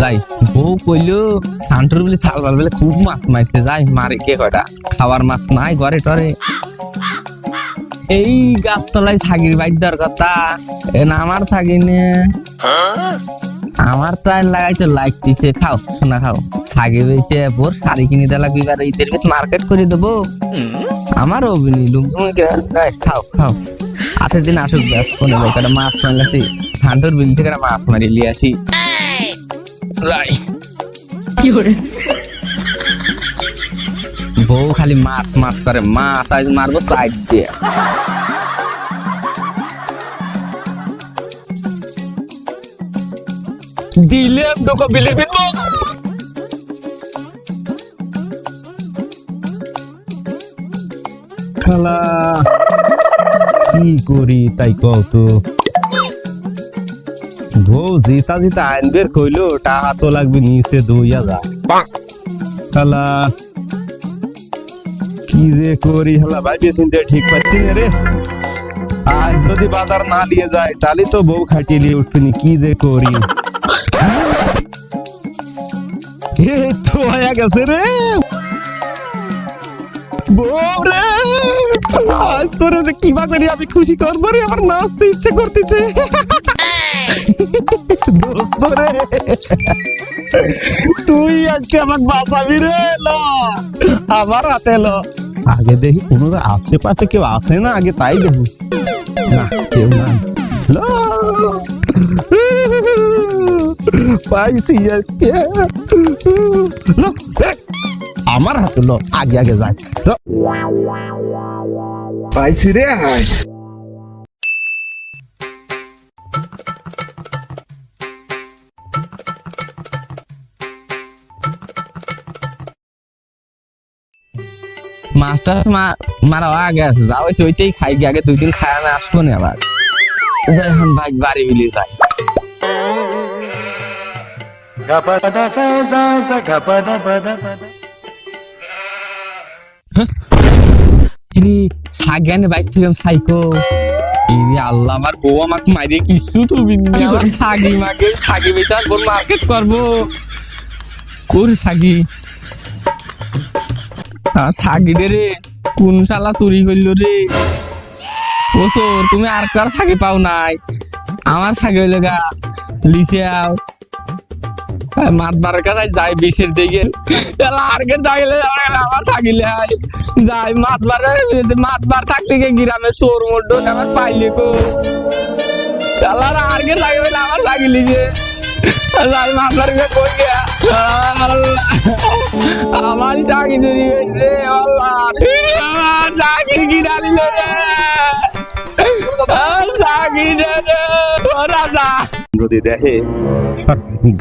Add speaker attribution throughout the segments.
Speaker 1: যাই, বউ কইলো সান্টুর বলে সাল বাল খুব মাছ মারতে যাই, মারে কে কয়টা? খাওয়ার মাছ নাই ঘরে টরে। এই গাছতলায় থাকির বাইর কথা। না, আমার থাকি নে। আমার প্রায় লাগাইছে লাগতেছে খাও শোনা খাও। ছাগে বেছে বোর শাড়ি কিনে দেওয়া লাগবে, এবার ঈদের ভিত মার্কেট করে দেবো। আমার অভিনয় লুমটুম খাও খাও। আটের দিন আসুক, ব্যাস কোনে মাছ মারলাছি। সান্টুর বিল থেকে মাছ মারি লিয়ে আসি। যাই বউ খালি মাছ মাছ করে মাছ আজ মারবো সাইড দিয়ে। দিলে ডোকো বিলে বিলবো
Speaker 2: খালা কি করি তাই কও তো? বউ জিতা জিতা আইন বের কইলো টাকা তো লাগবে নিচে দুই হাজার। খালা কি যে করি হালা ভাইবে চিনতে ঠিক পাচ্ছি না রে। আজ যদি বাজার না নিয়ে যায় তাহলে তো বউ খাটিয়ে নিয়ে উঠবি কি যে করি। তো হয়ে গেছে রে। বউ রে আজ তোরে যে কিবা করি আমি খুশি করব রে আমার নাচতে ইচ্ছে করতেছে। দোস্ত রে তুই আজকে বাঁচাবি রে ল। আমার হাতে ল। আগে দেখি কোনো আশেপাশে কেউ আসে না? আগে তাই দেখু। না কেউ। পাইছি আজকে। আমার হাতে ল। আগে আগে ল। পাইছি রে আজ
Speaker 1: মাছটা মারা আগে আছে যাও ওই ওইটাই খাই, গিয়ে আগে দুই দিন খাই আমি আসব না আবার। এখন ভাই, বাড়ি যাই। সাগানে বাইক থেকে সাইকো। এরে আল্লাহ, আমার বউ আমাকে মারিয়ে কিছু তুমি আমার সাগি মাকে সাগি বেচে আর মার্কেট করব। করে সাগি? আর রে, কোন শালা চুরি করল রে? ওসর তুমি আর কার সাগি পাও নাই? আমার সাগি হইলে গা লিসিয়াও মাত মারার কাছে যাই, বিশের দিকে। আরকে যাইলে আমার থাকিলে যাই, মাত মারে মাত মার থাকতে গিয়ে গ্রামে চোর মোটো আমার পাইলে কো চালার আরকে লাগবে আমার লাগিলি যে কই গিয়া আমার চাকরি চুরি হয়েছে আল্লাহ। আমার চাকরি ও
Speaker 2: যদি দেখে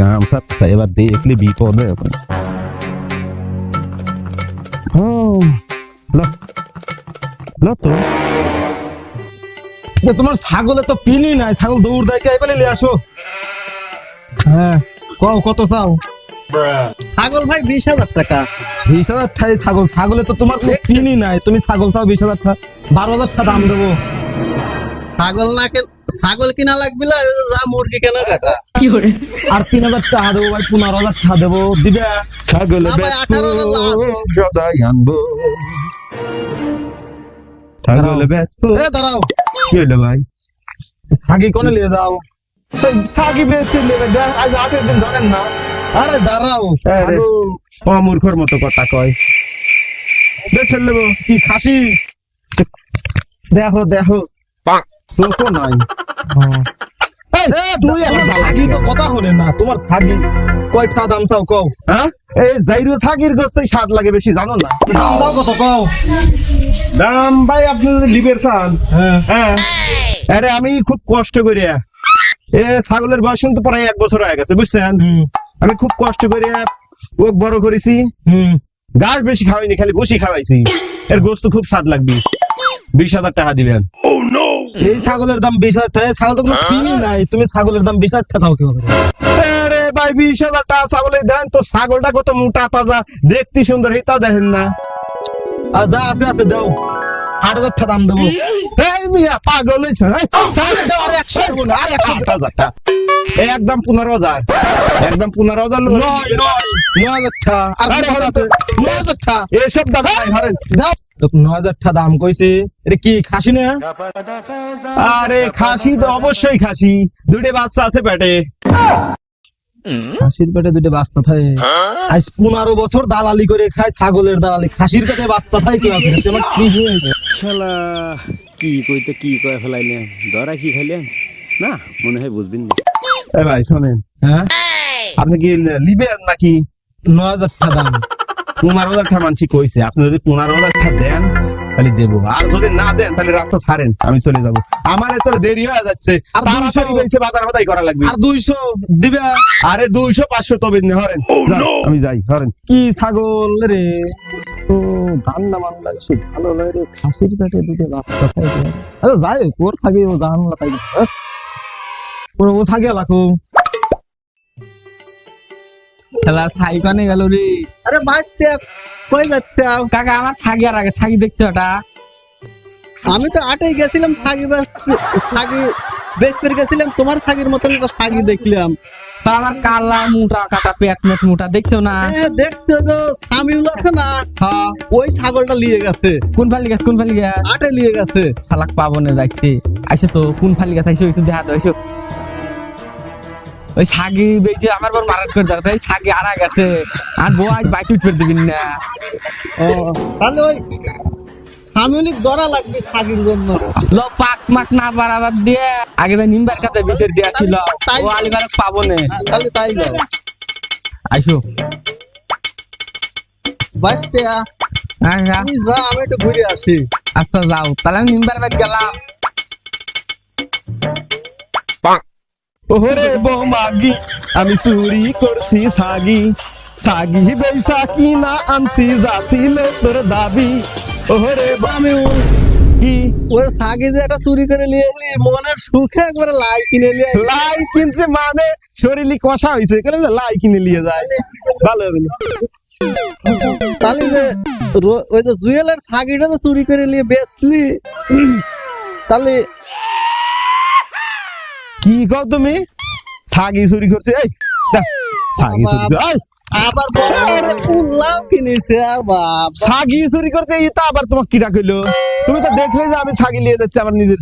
Speaker 2: গামছা এবার দেখলে বিপদে তোমার ছাগলে তো পিনি নাই ছাগল দৌড় দেয় কে? এবারে নিয়ে আসো। হ্যাঁ কও কত চাও?
Speaker 3: ছাগল ভাই বিশ হাজার টাকা।
Speaker 2: বিশ হাজার ঠাই ছাগল। ছাগলে তো তোমার কোনো নাই। তুমি ছাগল চাও বিশ হাজার টাকা বারো হাজার টাকা দাম দেবো।
Speaker 3: ছাগল না কেন ছাগল কিনা লাগবে না যে মুরগি কেনা কাটা।
Speaker 2: আর তিন হাজার টাকা দেবো ভাই পনেরো হাজার টাকা দেবো। দিবে? ছাগলে। গদাই আনব। ছাগলে ব্যস্ত।
Speaker 3: এ দাঁড়াও।
Speaker 2: কি হলো ভাই? সাগি কোনে নিয়ে যাও? সাগি বেচতে আজ আটের দিন ধরেন না
Speaker 3: আরে দাঁড়াও
Speaker 2: আরে, মূর্খর মতো কথা কয় দেখে নেব কি খাসি দেখো দেখো নাই তুই আমার ছাগি তো কথা হলে না তোমার ছাগি কয়টা দাম চাও কও হ্যাঁ এই জাইরো ছাগির গোস্তই স্বাদ লাগে বেশি জানো না
Speaker 3: দাম দাও কত কও
Speaker 2: দাম ভাই আপনি যদি লিবের চান হ্যাঁ আরে আমি খুব কষ্ট করে এ ছাগলের বয়স কিন্তু প্রায় এক বছর হয়ে গেছে বুঝছেন? আমি খুব কষ্ট করে ও বড় করেছি। ঘাস বেশি খাওয়াইনি খালি ভুসি খাওয়াইছি। এর গোস্ত খুব স্বাদ লাগবে। বিশ হাজার টাকা দিবেন। এই ছাগলের দাম বিশ হাজার টাকা ছাগল তো কোনো কিনি নাই। তুমি ছাগলের দাম বিশ হাজার টাকা চাও কি আরে ভাই বিশ হাজার টাকা ছাগলের দেন তো ছাগলটা কত মোটা তাজা। দেখতে সুন্দর এটা দেখেন না। আর যা আছে আছে দাও। আট হাজার টাকা দাম দেবো। মিয়া পাগল হয়েছে এই, তাহলে দাও আর একশো আর একশো হাজার একদম পনেরো হাজার। একদম পনেরো হাজার
Speaker 3: নয় নয়। নয় হাজার আর নয় টা
Speaker 2: দাম
Speaker 3: কইছে। এটা কি খাসি না?
Speaker 2: আরে খাসি তো অবশ্যই খাসি। দুইটা বাচ্চা আছে পেটে।
Speaker 3: খাসির পেটে দুটো বাচ্চা থাকে। আজ পনেরো বছর দালালি করে খায় ছাগলের দালালি। খাসির পেটে বাচ্চা থাকে। কি হয়েছে
Speaker 4: কি কইতে, কি কয় ফেলাইলাম ধরা কি খাইলে? না, মনে হয় বুঝবেন না।
Speaker 2: এ ভাই, শোনেন
Speaker 3: হ্যাঁ?
Speaker 2: আপনি কি লিবেন নাকি?
Speaker 3: ন হাজার টাকা দাম।
Speaker 2: পনেরো হাজার টাকা মানছি কইছে। আপনি যদি পনেরো হাজার টাকা দেন তাহলে দেবো। আর যদি না দেন তাহলে রাস্তা ছাড়েন আমি চলে যাব। আমার এত দেরি হয়ে যাচ্ছে।
Speaker 3: আর দুইশো-
Speaker 2: বাজার হদাই করা লাগবে।
Speaker 3: আর দুইশো দিবে?
Speaker 2: আরে দুইশো পাঁচশো তবে নে, হরেন আমি যাই হরেন
Speaker 3: কি ছাগল রে? তো মান লাগে ভালো লাগে রে খাসির পেটে দুটো বাচ্চা থাকে আরে যাই হোক, ছাগি ও জান না তাই ও ছাগি লাখো
Speaker 1: খেলা ছাগি কানে গেল রে?
Speaker 3: আরে বাঁচতে কই যাচ্ছে
Speaker 1: কাকা আমার ছাগি আর আগে ছাগি দেখছ ওটা
Speaker 3: আমি তো আটে গেছিলাম ছাগি বাস ছাগি বেশ করে গেছিলাম তোমার ছাগির মতন ছাগি দেখলাম।
Speaker 1: তা আমার কালা মোটা কাটা পেট মেট মোটা দেখছ না?
Speaker 3: দেখছ যে সামিউল আছে না?
Speaker 1: হ্যাঁ
Speaker 3: ওই ছাগলটা নিয়ে গেছে।
Speaker 1: কোন ফালি গেছে কোন ফালি গেছে?
Speaker 3: আটে নিয়ে গেছে।
Speaker 1: শালাক পাবো না যাইছে। আইসো তো কোন ফালি গেছে আইসো একটু দেখা তো আইসো। ওই ছাগি বেশি আমার বর মারাট করে দেখো এই ছাগি আরা গেছে। আর বউ আজ বাইতে উঠবে দিবিন না।
Speaker 3: ও, তাহলে ওই দরা লাগবে ছাগির জন্য।
Speaker 1: ল পাক মাক না দিয়ে। আগে তো নিম্বার কাছে বিচার দিয়া ছিল। ও আলিবার পাবো না।
Speaker 3: হ্যাঁ, তাহলে তাই যাও
Speaker 1: আইসো।
Speaker 3: বাঁচতে
Speaker 1: আচ্ছা
Speaker 3: তুমি যা আমি একটু ঘুরে আসি।
Speaker 1: আচ্ছা যাও। তাহলে আমি নিম্বার বাদ গেলাম।
Speaker 2: ওরে বৌমাগি আমি চুরি করছি সাগি। সাগি বেসা কি না আনছি যাছিল তোর দাবি। ওরে
Speaker 3: ও-
Speaker 2: কি
Speaker 3: ওই ছাগি যে একটা চুরি করে নিয়ে এলি মনের সুখে একবারে লাই কিনে নিয়ে
Speaker 2: লাই কিনছে মানে শরীরই কষা হয়েছে কেন লাই কিনে নিয়ে যায়। ভালো হবে
Speaker 3: তাহলে যে ওই যে জুয়েলের ছাগিটা যে চুরি করে নিয়ে বেচলি তাহলে
Speaker 2: কি কও তুমি? সাগি চুরি করছে এই সাগি চুরি এই,
Speaker 3: আবার ফুললাও কিনেছে বাপ।
Speaker 2: সাগি চুরি করছে এটা আবার তোমাকে কিরা কইলো? তুমি তো দেখলে যে আমি সাগি নিয়ে যাচ্ছি আমার নিজের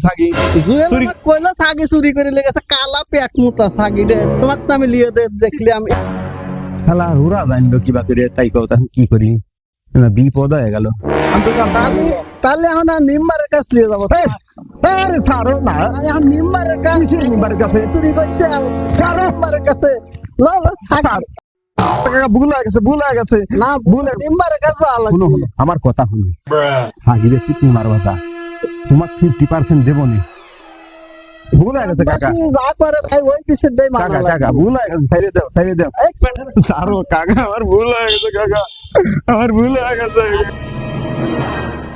Speaker 3: আমাকে কইলো ছাগি চুরি করে লেগেছে কালা পেট মুতা ছাগি রে। তোমার তো আমি লিয়ে দে দেখলে আমি
Speaker 2: খেলা হুরা জানলো কিবা করে তাই কও তখন কি করি? না বিপদ হয়ে গেল।
Speaker 3: আমি তাহলে তাহলে এখন আর নিম্বারের কাছে নিয়ে যাব।
Speaker 2: আরে ছাড়ো না।
Speaker 3: নিম্বারের কাছে
Speaker 2: কিসের নিম্বারের কাছে?
Speaker 3: চুরি করছে ছাড়ো। নিম্বারের কাছে।
Speaker 2: ভুল হয়ে গেছে ভুল হয়ে গেছে।
Speaker 3: না
Speaker 2: ভুলে
Speaker 3: নিম্বারের কাছে
Speaker 2: শুনো আমার কথা শুনো। সাগি বেশি তোমার কথা। তোমার ফিফটি পার্সেন্ট দেবো নি। ভুল হয়ে গেছে কাকা।
Speaker 3: যা করে তাই ওই দেই মানা
Speaker 2: কাকা কাকা ভুল হয়ে গেছে দাও দাও। সারো কাকা আমার ভুল হয়ে গেছে কাকা। আমার ভুল হয়ে গেছে।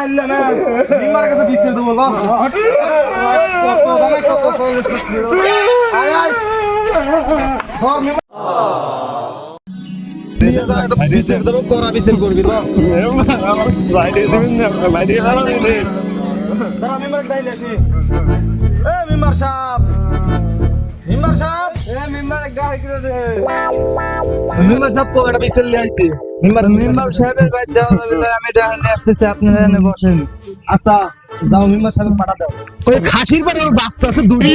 Speaker 5: মারলে না। নিমার কাছে দেবো
Speaker 3: করা বিচার মেম্বার সাহেব তো একটা বিচার লিয়ে মেম্বার মেম্বার সাহেবের বাইরে যাওয়া যাবে না আমি এটা নিয়ে আসতেছি আপনারা এনে বসেন। আচ্ছা যাও মেম্বার সাহেব পাঠা দাও।
Speaker 2: ওই খাসির পরে ওর বাচ্চা আছে দুধে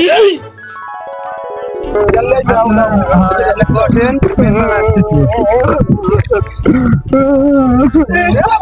Speaker 3: বসেন মেম্বার আসতেছি। মেম্বার সাহেব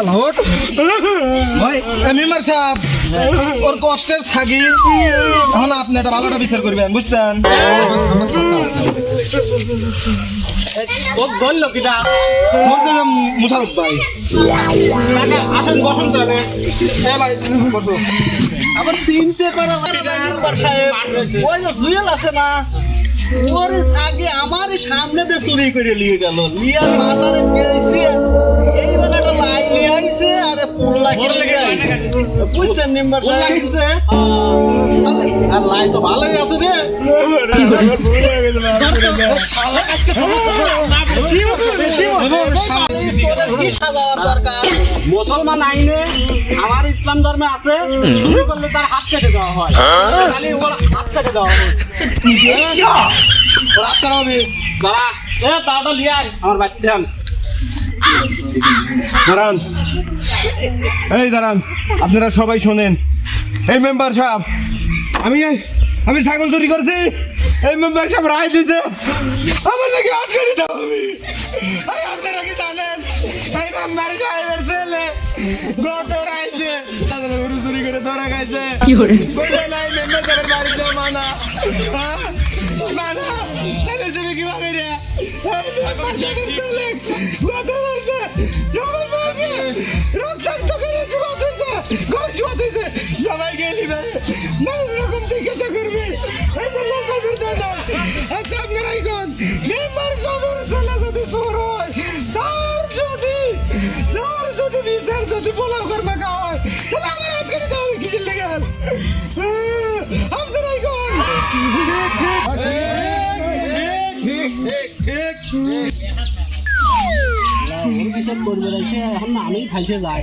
Speaker 1: শালা
Speaker 5: ওট ওই মেম্বার সাহেব ওর কষ্টের ছাগি। এখন আপনি একটা ভালোটা বিচার করবেন বুঝছেন?
Speaker 6: ও বলল কিটা?
Speaker 5: ধরছে যে মুশারফ ভাই।
Speaker 6: আসেন বসুন তাহলে
Speaker 5: এ ভাই বসো। আবার চিনতে পারা যায় না মেম্বার সাহেব। ওই যে জুয়েল আছে না। ওর আগে আমার সামনে দিয়ে চুরি করে নিয়ে গেল লিয়ার মাথারে পেয়েছে এই বেলাটা লাই নিয়ে আইছে আরে পুরলা বুঝছেন নিম্বার সাহেব আর লাই তো ভালোই আছে রে
Speaker 6: মুসলমান আইনে আমার ইসলাম ধর্মে আছে চুরি করলে তার হাত কেটে দেওয়া হয়। খালি ওর হাত কেটে দেওয়া হয়।
Speaker 5: রাত হবে।
Speaker 6: দাঁড়া। এ লিয়ে আমার বাচ্চা ধ্যান
Speaker 2: দাঁড়ান। এই দাঁড়ান আপনারা সবাই শোনেন। এই মেম্বার সাহেব আমি আমি ছাগল চুরি করছি। এই মেম্বার সাহেব রায় দিছে আমাদেরকে আটকে দিতে হবে এই আপনারা কি জানেন? এই মেম্বার সাহেবের ছেলে গত রাইতে তাদের গরু চুরি করে ধরা খাইছে। কি করে? বলে নাই মেম্বার সাহেবের বাড়িতে মানা। হ্যাঁ? মানা? তাদের তুমি কি ভাবে রে রাইতে সবাই রক্তাক্ত করে ঘর গেলি নানা আচ্ছা আপনারা এখন মেম্বার সবার ছেলে যদি হয় এখন
Speaker 6: আমি খাইছে যাই।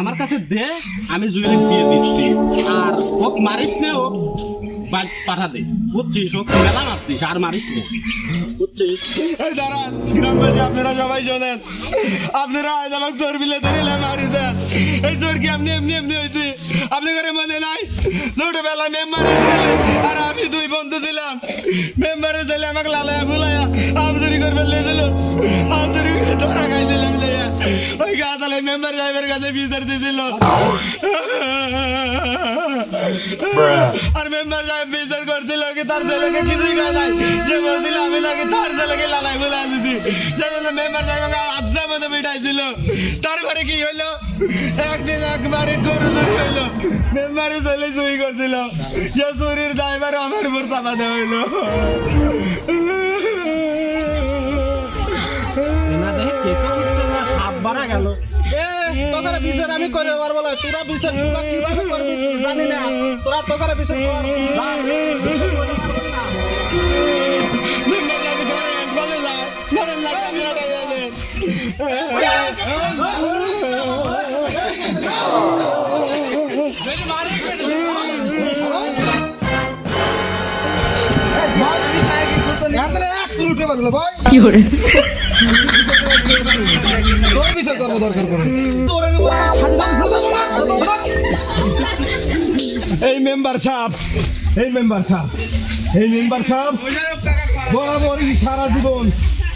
Speaker 6: আমার কাছে দে, আমি জুয়েলি দিয়ে দিচ্ছি। আর ওক মারিস না ওক পাঠা দে। বুঝছিস ওক মেলা মারছিস, আর মারিস না। বুঝছিস?
Speaker 2: গ্রামবাসী আপনারা সবাই শোনেন। আপনারা আজ আমাকে বিলে ধরে এই চোর কি এমনি এমনি এমনি হয়েছে আপনি ঘরে মনে নাই? মেম্বার আর আমি দুই বন্ধু ছিলাম। মেম্বারের ছেলে আমাকে লালায়া ভুলায়া। আম চুরি করবে লেছিল আম চুরি করে ধরা মেম্বার সাহেবের কাছে বিচার দিয়েছিল আর মেম্বার সাহেব বিচার করছিল কি তার ছেলেকে কিছুই খায় নাই যে বলছিল আমি নাকি তার ছেলেকে লালাই বলে আনছি সেজন্য মেম্বার সাহেব আমাকে আজা মতো মিটাইছিল তারপরে কি হইল একদিন একবারে গরু চুরি হইল মেম্বারে ছেলে চুরি করছিল সে চুরির দায়বার আমার উপর চাপা দেওয়া হইল
Speaker 6: কেসও না সাপ বাড়া গেল এ তোকারে বিচার আমি করে পারব বলে তোরা বিচার তোরা কীভাবে করবি জানি না। তোরা তোকারে বিচার কর
Speaker 2: লাগে আপনারা গেলেন
Speaker 5: কি করে? তোর বিচার করব দরকার করে তোর
Speaker 2: এই মেম্বার সাহেব এই মেম্বার সাহেব এই মেম্বার সাহেব বরাবরই সারা জীবন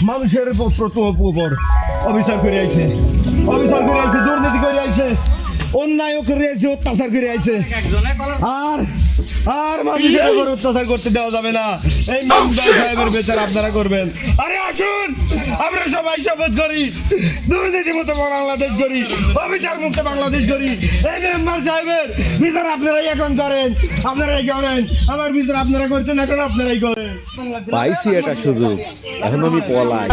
Speaker 2: মানুষের প্রথম উপর অবিচার করে আইছে। অবিচার করে আইছে দুর্নীতি করে আইছে অন্যায় করে আইছে অত্যাচার করে আইছে। আর আর মানুষের উপর অত্যাচার করতে দেওয়া যাবে না। এই মেম্বার সাহেবের বিচার আপনারা করবেন। আরে আসুন! আমরা সবাই শপথ করি। দুর্নীতি মুক্ত বাংলাদেশ করি অবিচার মুক্ত বাংলাদেশ করি এই মেম্বার সাহেবের বিচার আপনারাই এখন করেন। আপনারাই করেন। আমার বিচার আপনারা করছেন এখন আপনারাই করেন।
Speaker 4: পাইছি একটা সুযোগ। এখন আমি পলাই